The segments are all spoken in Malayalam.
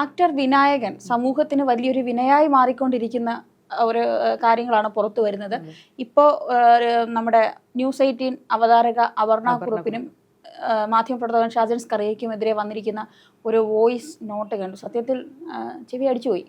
ആക്ടർ വിനായകൻ സമൂഹത്തിന് വലിയൊരു വിനയായി മാറിക്കൊണ്ടിരിക്കുന്ന ഒരു കാര്യങ്ങളാണ് പുറത്തു വരുന്നത്. ഇപ്പോൾ നമ്മുടെ ന്യൂസ് എയ്റ്റീൻ അവതാരക അപർണ കുറുപ്പിനും മാധ്യമപ്രവർത്തകൻ മാധ്യമപ്രവർത്തകൻ കറിയയ്ക്കും എതിരെ വന്നിരിക്കുന്ന ഒരു വോയിസ് നോട്ട് കണ്ടു. സത്യത്തിൽ ചെവി അടിച്ചുപോയി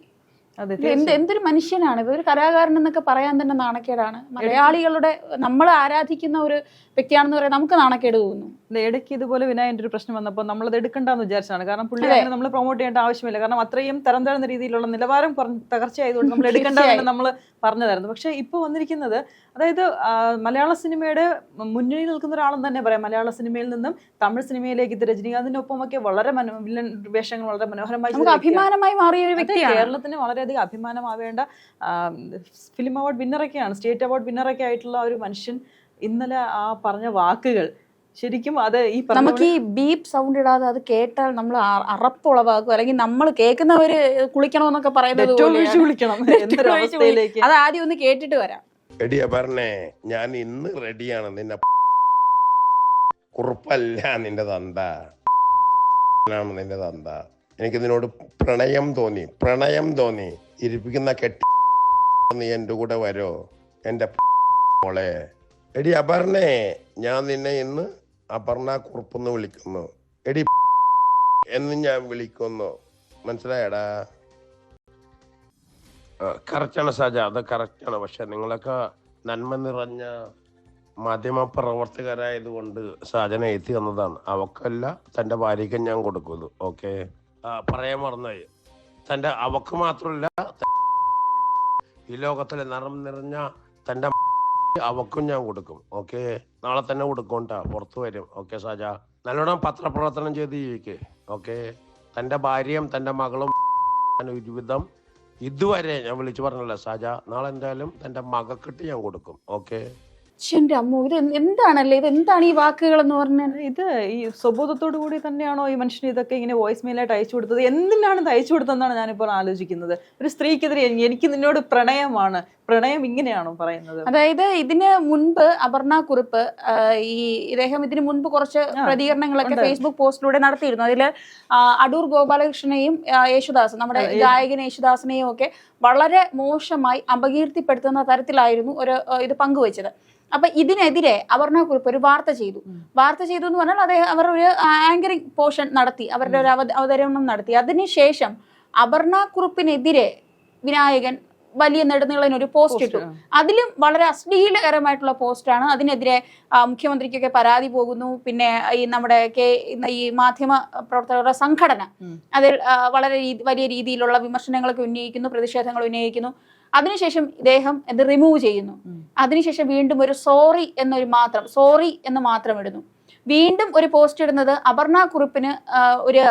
എന്ത് എന്തൊരു മനുഷ്യനാണ്? ഇത് ഒരു കലാകാരൻ എന്നൊക്കെ പറയാൻ തന്നെ നാണക്കേടാണ്. മലയാളികളുടെ നമ്മൾ ആരാധിക്കുന്ന ഒരു വ്യക്തിയാണെന്ന് പറയാൻ നമുക്ക് നാണക്കേട് തോന്നുന്നു. ഇടയ്ക്ക് ഇതുപോലെ വിനായന്റെ ഒരു പ്രശ്നം വന്നപ്പോൾ നമ്മൾ നമ്മളത് എടുക്കണ്ടെന്ന് വിചാരിച്ചാണ് കാരണം പുള്ളി അങ്ങനെ നമ്മൾ പ്രൊമോട്ട് ചെയ്യേണ്ട ആവശ്യമില്ല. കാരണം അത്രയും തരം തരുന്ന രീതിയിലുള്ള നിലവാരം കുറഞ്ഞ തകർച്ചയായതുകൊണ്ട് നമ്മൾ എടുക്കേണ്ടതെന്ന് നമ്മൾ പറഞ്ഞതായിരുന്നു. പക്ഷേ ഇപ്പോൾ വന്നിരിക്കുന്നത് അതായത് മലയാള സിനിമയുടെ മുന്നണിയിൽ നിൽക്കുന്ന ഒരാളെന്ന് തന്നെ പറയാം. മലയാള സിനിമയിൽ നിന്നും തമിഴ് സിനിമയിലേക്ക് ഇത് രജനീകാന്തിനൊപ്പമൊക്കെ വളരെ മനോ വില്ലൻ വേഷങ്ങൾ വളരെ മനോഹരമായി അഭിമാനമായി മാറിയ ഒരു വ്യക്തി കേരളത്തിന് വളരെയധികം അഭിമാനമാവേണ്ട ഫിലിം അവാർഡ് വിന്നറൊക്കെയാണ്. സ്റ്റേറ്റ് അവാർഡ് വിന്നറൊക്കെ ആയിട്ടുള്ള ഒരു മനുഷ്യൻ ഇന്നലെ ആ പറഞ്ഞ വാക്കുകൾ ശരിക്കും അത് ഈ നമുക്ക് ഈ ബീപ്പ് സൗണ്ട് ഇടാതെ അത് കേട്ടാൽ നമ്മൾ അറപ്പുളവാക്കും. അല്ലെങ്കിൽ നമ്മൾ കേൾക്കുന്നവര് പറയുന്നത് വിളിക്കണം ഡെറ്റോൾ ഒഴിച്ച് എന്തൊരവസ്ഥയിലേക്ക് അത് ആദ്യം ഒന്ന് കേട്ടിട്ട് വരാം. റെഡിയാ പറഞ്ഞേ ഞാൻ ഇന്ന് റെഡിയാണ് നിന്നെ കുറുപ്പല്ല നിന്റെ തന്ത. നിന്റെ തന്ത. എനിക്ക് നിന്നോട് പ്രണയം തോന്നി. പ്രണയം തോന്നി. ഇരിപ്പിക്കുന്ന കെട്ടി നീ എന്റെ കൂടെ വരോ എന്റെ മോളെ. എടി അപർണേ ഞാൻ നിന്നെ ഇന്ന് അപർണ കുറുപ്പെന്ന് വിളിക്കുന്നു. എടി എന്ന് ഞാൻ വിളിക്കുന്നു. മനസ്സിലായടാ? കറക്റ്റാണ് സാജ. അത് കറക്റ്റാണ് പക്ഷെ നിങ്ങളൊക്കെ നന്മ നിറഞ്ഞ മാധ്യമ പ്രവർത്തകരായതുകൊണ്ട് സാജന എത്തി തന്നതാണ്. അവക്കല്ല തന്റെ ഭാര്യയ്ക്ക് ഞാൻ കൊടുക്കുന്നത് ഓക്കെ? പറയാൻ മറന്നായി തന്റെ അവക്ക് മാത്രമല്ല ഈ ലോകത്തിലെ നിറം നിറഞ്ഞ തന്റെ അവക്കും ഞാൻ കൊടുക്കും. ഓക്കെ? നാളെ തന്നെ കൊടുക്കും കേട്ടോ പുറത്തു വരും. ഓക്കെ സാജ നല്ലോണം പത്രപ്രവർത്തനം ചെയ്ത് ജീവിക്കേ. ഓക്കെ? തന്റെ ഭാര്യയും തന്റെ മകളും ഒരുവിധം ഇതുവരെ ഞാൻ വിളിച്ചു പറഞ്ഞല്ലോ സാജ നാളെ എന്തായാലും തന്റെ മകക്കിട്ട് ഞാൻ കൊടുക്കും. ഓക്കെ? എന്റെ അമ്മ ഇത് എന്താണല്ലേ? ഇത് എന്താണ് ഈ വാക്കുകൾ എന്ന് പറഞ്ഞാൽ ഇത് ഈ സ്വബോധത്തോടു കൂടി തന്നെയാണോ ഈ മനുഷ്യന് ഇതൊക്കെ ഇങ്ങനെ വോയിസ് മെയിലായിട്ട് അയച്ചു കൊടുത്തത്? എന്തിനാണ് ഇത് അയച്ചു കൊടുത്തതെന്നാണ് ഞാനിപ്പോൾ ആലോചിക്കുന്നത്. ഒരു സ്ത്രീക്കെതിരെ എനി- എനിക്ക് നിന്നോട് പ്രണയമാണ്. പ്രണയം ഇങ്ങനെയാണോ പറയുന്നത്? അതായത് ഇതിന് മുൻപ് അപർണ കുറിപ്പ് ഈ ഇദ്ദേഹം ഇതിന് മുൻപ് കുറച്ച് പ്രതികരണങ്ങളൊക്കെ. ഫേസ്ബുക്ക് പോസ്റ്റിലൂടെ നടത്തിയിരുന്നു. അതിൽ അടൂർ ഗോപാലകൃഷ്ണനെയും യേശുദാസ് നമ്മുടെ ഗായകൻ യേശുദാസിനെയും ഒക്കെ വളരെ മോശമായി അപകീർത്തിപ്പെടുത്തുന്ന തരത്തിലായിരുന്നു ഒരു ഇത് പങ്കുവച്ചത്. അപ്പൊ ഇതിനെതിരെ അപർണ കുറിപ്പ് ഒരു വാർത്ത ചെയ്തു. വാർത്ത ചെയ്തു എന്ന് പറഞ്ഞാൽ അദ്ദേഹം അവർ ഒരു ആങ്കറിംഗ് പോർഷൻ നടത്തി. അവരുടെ ഒരു അവതരണം നടത്തി. അതിനുശേഷം അപർണ കുറിപ്പിനെതിരെ വിനായകൻ വലിയ നെടുന്നുള്ള ഒരു പോസ്റ്റ് ഇട്ടു. അതിലും വളരെ അശ്ലീലകരമായിട്ടുള്ള പോസ്റ്റാണ് അതിനെതിരെ മുഖ്യമന്ത്രിക്കൊക്കെ പരാതി പോകുന്നു. പിന്നെ ഈ നമ്മുടെ കെ ഈ മാധ്യമ പ്രവർത്തകരുടെ സംഘടന. അതിൽ വളരെ വലിയ രീതിയിലുള്ള വിമർശനങ്ങളൊക്കെ ഉന്നയിക്കുന്നു പ്രതിഷേധങ്ങൾ ഉന്നയിക്കുന്നു. അതിനുശേഷം ഇദ്ദേഹം ഇത് റിമൂവ് ചെയ്യുന്നു. അതിനുശേഷം വീണ്ടും ഒരു സോറി എന്നൊരു മാത്രം സോറി എന്ന് മാത്രം ഇടുന്നു. വീണ്ടും ഒരു പോസ്റ്റ് ഇടുന്നത് അപർണ കുറിപ്പിന് ഒരു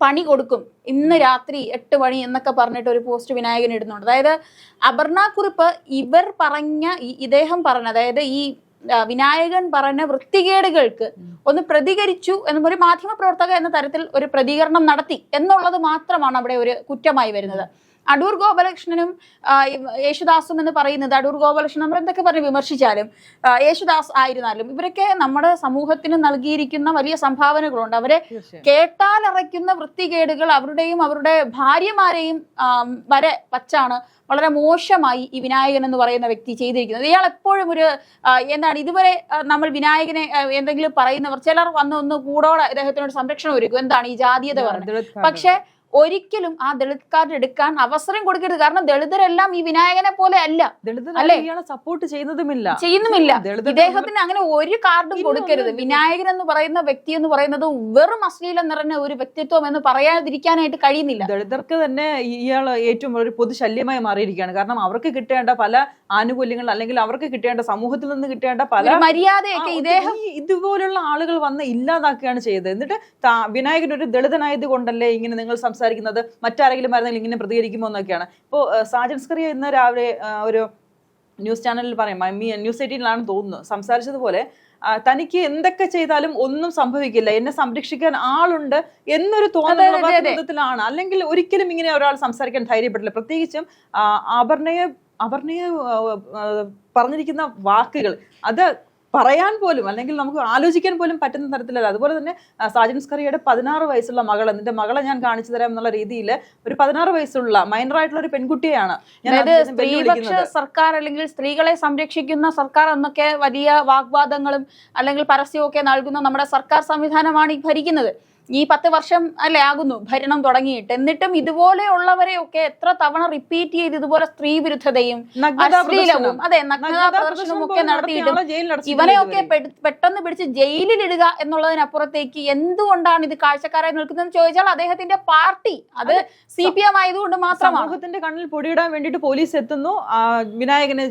പണി കൊടുക്കും. ഇന്ന് രാത്രി എട്ട് മണി എന്നൊക്കെ പറഞ്ഞിട്ട് ഒരു പോസ്റ്റ് വിനായകൻ ഇടുന്നുണ്ട്. അതായത് അപർണ കുറിപ്പ് ഇവർ പറഞ്ഞ ഇദ്ദേഹം പറഞ്ഞ അതായത് ഈ വിനായകൻ പറഞ്ഞ വൃത്തികേടുകൾക്ക് ഒന്ന് പ്രതികരിച്ചു എന്നും ഒരു മാധ്യമ പ്രവർത്തക എന്ന തരത്തിൽ ഒരു പ്രതികരണം നടത്തി എന്നുള്ളത് മാത്രമാണ് അവിടെ ഒരു കുറ്റമായി വരുന്നത്. അടൂർ ഗോപാലകൃഷ്ണനും യേശുദാസും എന്ന് പറയുന്നത് അടൂർ ഗോപാലകൃഷ്ണൻ നമ്മൾ എന്തൊക്കെ പറഞ്ഞ് വിമർശിച്ചാലും യേശുദാസ് ആയിരുന്നാലും ഇവരൊക്കെ നമ്മുടെ സമൂഹത്തിന് നൽകിയിരിക്കുന്ന വലിയ സംഭാവനകളുണ്ട്. അവരെ കേട്ടാലറയ്ക്കുന്ന വൃത്തികേടുകൾ അവരുടെയും അവരുടെ ഭാര്യമാരെയും വരെ വച്ചാണ് വളരെ മോശമായി ഈ വിനായകൻ എന്ന് പറയുന്ന വ്യക്തി ചെയ്തിരിക്കുന്നത്. ഇയാൾ എപ്പോഴും ഒരു എന്താണ് ഇതുവരെ നമ്മൾ വിനായകനെ എന്തെങ്കിലും പറയുന്നവർ ചിലർ വന്ന് ഒന്ന് കൂടോടെ ഇദ്ദേഹത്തിനോട് സംരക്ഷണം ഒരുക്കും. എന്താണ് ഈ ജാതീയത പറഞ്ഞത്? പക്ഷേ പക്ഷെ ഒരിക്കലും ആ ദളിത് കാർഡ് എടുക്കാൻ അവസരം കൊടുക്കരുത്. കാരണം ദളിതരെല്ലാം ഈ വിനായകനെ പോലെ അല്ല? സപ്പോർട്ട് ചെയ്യുന്നതുമില്ല. ചെയ്യുന്നുമില്ല. ഇദ്ദേഹത്തിന് അങ്ങനെ ഒരു കാർഡും കൊടുക്കരുത്. വിനായകൻ എന്ന് പറയുന്ന വ്യക്തി എന്ന് പറയുന്നത് വെറും അശ്ലീലം നിറഞ്ഞ ഒരു വ്യക്തിത്വം എന്ന് പറയാതിരിക്കാനായിട്ട് കഴിയുന്നില്ല. ദളിതർക്ക് തന്നെ ഇയാൾ ഏറ്റവും ഒരു പൊതുശല്യമായി മാറിയിരിക്കുകയാണ്. കാരണം അവർക്ക് കിട്ടേണ്ട പല ആനുകൂല്യങ്ങൾ അല്ലെങ്കിൽ അവർക്ക് കിട്ടേണ്ട സമൂഹത്തിൽ നിന്ന് കിട്ടേണ്ട പല മര്യാദയൊക്കെ ഇദ്ദേഹം ഇതുപോലുള്ള ആളുകൾ വന്ന് ഇല്ലാതാക്കുകയാണ് ചെയ്തത്. എന്നിട്ട് വിനായകൻ ഒരു ദളിതനായത് കൊണ്ടല്ലേ ഇങ്ങനെ നിങ്ങൾ സംസാരിക്കുന്നത് മറ്റാരെങ്കിലും ആയിരുന്നെങ്കിൽ ഇങ്ങനെ പ്രതികരിക്കുമോ എന്നൊക്കെയാണ്. ഇപ്പോൾ സാജൻ സ്കറിയ ഇന്ന് രാവിലെ ഒരു ന്യൂസ് ചാനലിൽ പറയും മമ്മി ന്യൂസ് എയ്റ്റീനിലാണ് തോന്നുന്നു സംസാരിച്ചതുപോലെ തനിക്ക് എന്തൊക്കെ ചെയ്താലും ഒന്നും സംഭവിക്കില്ല. എന്നെ സംരക്ഷിക്കാൻ ആളുണ്ട് എന്നൊരു തോന്നലാണ്. അല്ലെങ്കിൽ ഒരിക്കലും ഇങ്ങനെ ഒരാൾ സംസാരിക്കാൻ ധൈര്യപ്പെട്ടില്ല പ്രത്യേകിച്ചും അപർണയെ അപർണയെ പറഞ്ഞിരിക്കുന്ന വാക്കുകൾ അത് പറയാൻ പോലും അല്ലെങ്കിൽ നമുക്ക് ആലോചിക്കാൻ പോലും പറ്റുന്ന തരത്തിലല്ല. അതുപോലെ തന്നെ സാജൻ സ്കറിയുടെ പതിനാറ് വയസ്സുള്ള മകൾ എന്നിന്റെ മകളെ ഞാൻ കാണിച്ചു തരാം എന്നുള്ള രീതിയിൽ ഒരു പതിനാറ് വയസ്സുള്ള മൈനർ ആയിട്ടുള്ള ഒരു പെൺകുട്ടിയാണ് സ്ത്രീപക്ഷ സർക്കാർ അല്ലെങ്കിൽ സ്ത്രീകളെ സംരക്ഷിക്കുന്ന സർക്കാർ എന്നൊക്കെ വലിയ വാഗ്വാദങ്ങളും അല്ലെങ്കിൽ പരസ്യമൊക്കെ നൽകുന്ന നമ്മുടെ സർക്കാർ സംവിധാനമാണ് ഈ ഭരിക്കുന്നത്. ഈ പത്ത് വർഷം അല്ലെ ആകുന്നു? ഭരണം തുടങ്ങിയിട്ട്. എന്നിട്ടും ഇതുപോലെയുള്ളവരെയൊക്കെ എത്ര തവണ റിപ്പീറ്റ് ചെയ്ത് ഇതുപോലെ സ്ത്രീ വിരുദ്ധതയും അശ്ലീലവും അതെ നഗ്നതാ പ്രദർശനവും ഒക്കെ നടത്തിയിട്ടും ഇവരെ ഒക്കെ ഇവനെയൊക്കെ പെട്ടെന്ന് പിടിച്ച് ജയിലിൽ ഇടുക എന്നുള്ളതിനപ്പുറത്തേക്ക് എന്തുകൊണ്ടാണ് ഇത് കാഴ്ചക്കാരായി നിൽക്കുന്നതെന്ന് ചോദിച്ചാൽ അദ്ദേഹത്തിന്റെ പാർട്ടി. അത് സി പി എം ആയതുകൊണ്ട് മാത്രമാണ്. സമൂഹത്തിന്റെ കണ്ണിൽ പൊടിയിടാൻ വേണ്ടിയിട്ട് പോലീസ് എത്തുന്നു. വിനായകനെ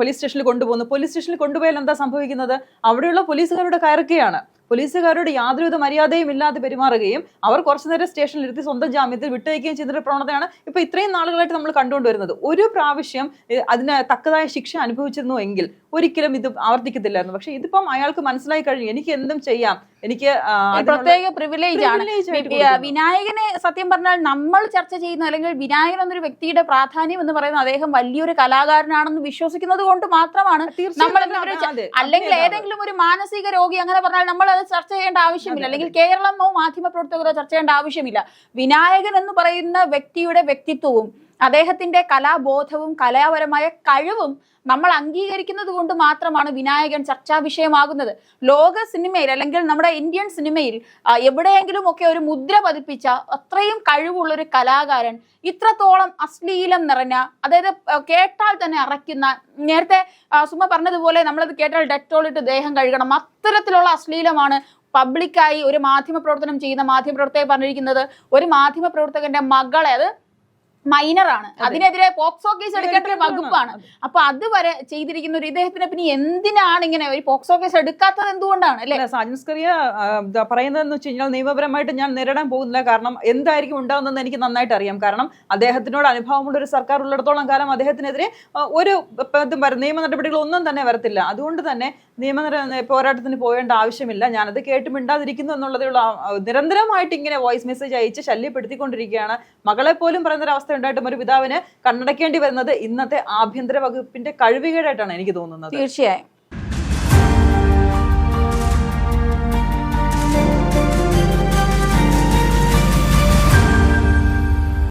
പോലീസ് സ്റ്റേഷനിൽ കൊണ്ടുപോകുന്നു. പോലീസ് സ്റ്റേഷനിൽ കൊണ്ടുപോയാൽ എന്താ സംഭവിക്കുന്നത്? അവിടെയുള്ള പോലീസുകാരുടെ കയറക്കുകയാണ് പോലീസുകാരോട് യാതൊരുവിധ മര്യാദയും ഇല്ലാതെ പെരുമാറുകയും അവർ കുറച്ചു നേരം സ്റ്റേഷനിൽ ഇരുത്തി സ്വന്തം ജാമ്യത്തിൽ വിട്ടയക്കുകയും ചെയ്തൊരു പ്രവണതയാണ് ഇപ്പൊ ഇത്രയും നാളുകളായിട്ട് നമ്മൾ കണ്ടുകൊണ്ടുവരുന്നത്. ഒരു പ്രാവശ്യം അതിന് തക്കതായ ശിക്ഷ അനുഭവിച്ചിരുന്നു എങ്കിൽ ഒരിക്കലും ഇത് ആവർത്തിക്കത്തില്ലായിരുന്നു. പക്ഷെ ഇതിപ്പം അയാൾക്ക് മനസ്സിലായി കഴിഞ്ഞു. എനിക്ക് എന്തും ചെയ്യാം. എനിക്ക് പ്രത്യേക പ്രിവിലേജ് ആണ്. വിനായകനെ സത്യം പറഞ്ഞാൽ നമ്മൾ ചർച്ച ചെയ്യുന്ന അല്ലെങ്കിൽ വിനായകൻ എന്നൊരു വ്യക്തിയുടെ പ്രാധാന്യം എന്ന് പറയുന്നത് അദ്ദേഹം വലിയൊരു കലാകാരനാണെന്ന് വിശ്വസിക്കുന്നത് കൊണ്ട് മാത്രമാണ് നമ്മൾ അല്ലെങ്കിൽ. ഏതെങ്കിലും ഒരു മാനസിക രോഗി അങ്ങനെ പറഞ്ഞാൽ നമ്മൾ അത് ചർച്ച ചെയ്യേണ്ട ആവശ്യമില്ല. അല്ലെങ്കിൽ കേരളമോ മാധ്യമ പ്രവർത്തകരോ ചർച്ച ചെയ്യേണ്ട ആവശ്യമില്ല. വിനായകൻ എന്ന് പറയുന്ന വ്യക്തിയുടെ വ്യക്തിത്വവും അദ്ദേഹത്തിന്റെ കലാബോധവും കലാപരമായ കഴിവും നമ്മൾ അംഗീകരിക്കുന്നത് കൊണ്ട് മാത്രമാണ് വിനായകൻ ചർച്ചാ വിഷയമാകുന്നത്. ലോക സിനിമയിൽ അല്ലെങ്കിൽ നമ്മുടെ ഇന്ത്യൻ സിനിമയിൽ എവിടെയെങ്കിലും ഒക്കെ ഒരു മുദ്ര പതിപ്പിച്ച അത്രയും കഴിവുള്ള ഒരു കലാകാരൻ ഇത്രത്തോളം അശ്ലീലം നിറഞ്ഞ അതായത് കേട്ടാൽ തന്നെ അറയ്ക്കുന്ന നേരത്തെ സുമ പറഞ്ഞതുപോലെ നമ്മളത് കേട്ടാൽ ഡെറ്റോളിട്ട് ദേഹം കഴുകണം അത്തരത്തിലുള്ള അശ്ലീലമാണ് പബ്ലിക്കായി ഒരു മാധ്യമ പ്രവർത്തനം ചെയ്യുന്ന മാധ്യമ പ്രവർത്തകർ പറഞ്ഞിരിക്കുന്നത്. ഒരു മാധ്യമ പ്രവർത്തകന്റെ മകളെ അത് മൈനറാണ്. അതിനെതിരെ പോക്സോ കേസ് എടുക്കേണ്ട ഒരു വകുപ്പാണ്. അപ്പൊ അതുവരെ ചെയ്തിരിക്കുന്ന ഒരു ഇദ്ദേഹത്തിന് പിന്നെ എന്തിനാണ് ഇങ്ങനെ ഒരു പോക്സോ കേസ് എടുക്കാത്തത് എന്തുകൊണ്ടാണ് അല്ലെ? സാജൻസ്കറിയ പറയുന്നതെന്ന് വെച്ച് കഴിഞ്ഞാൽ നിയമപരമായിട്ട് ഞാൻ നേരിടാൻ പോകുന്നില്ല. കാരണം എന്തായിരിക്കും ഉണ്ടാകുന്നതെന്ന് എനിക്ക് നന്നായിട്ട് അറിയാം. കാരണം അദ്ദേഹത്തിനോട് അനുഭവമുള്ള ഒരു സർക്കാർ ഉള്ളിടത്തോളം കാലം അദ്ദേഹത്തിനെതിരെ ഒരു ഇതും നിയമ നടപടികൾ ഒന്നും തന്നെ വരത്തില്ല. അതുകൊണ്ട് തന്നെ നിയമ പോരാട്ടത്തിന് പോകേണ്ട ആവശ്യമില്ല. ഞാനത് കേട്ട് മിണ്ടാതിരിക്കുന്നു എന്നുള്ളതേ നിരന്തരമായിട്ട് ഇങ്ങനെ വോയിസ് മെസ്സേജ് അയച്ച് ശല്യപ്പെടുത്തിക്കൊണ്ടിരിക്കുകയാണ്. മകളെ പോലും പറയുന്ന അവസ്ഥ ഉണ്ടായിട്ടും ഒരു പിതാവിന് കണ്ണടക്കേണ്ടി വരുന്നത് ഇന്നത്തെ ആഭ്യന്തര വകുപ്പിന്റെ കഴിവുകേടായിട്ടാണ് എനിക്ക് തോന്നുന്നത്. തീർച്ചയായും.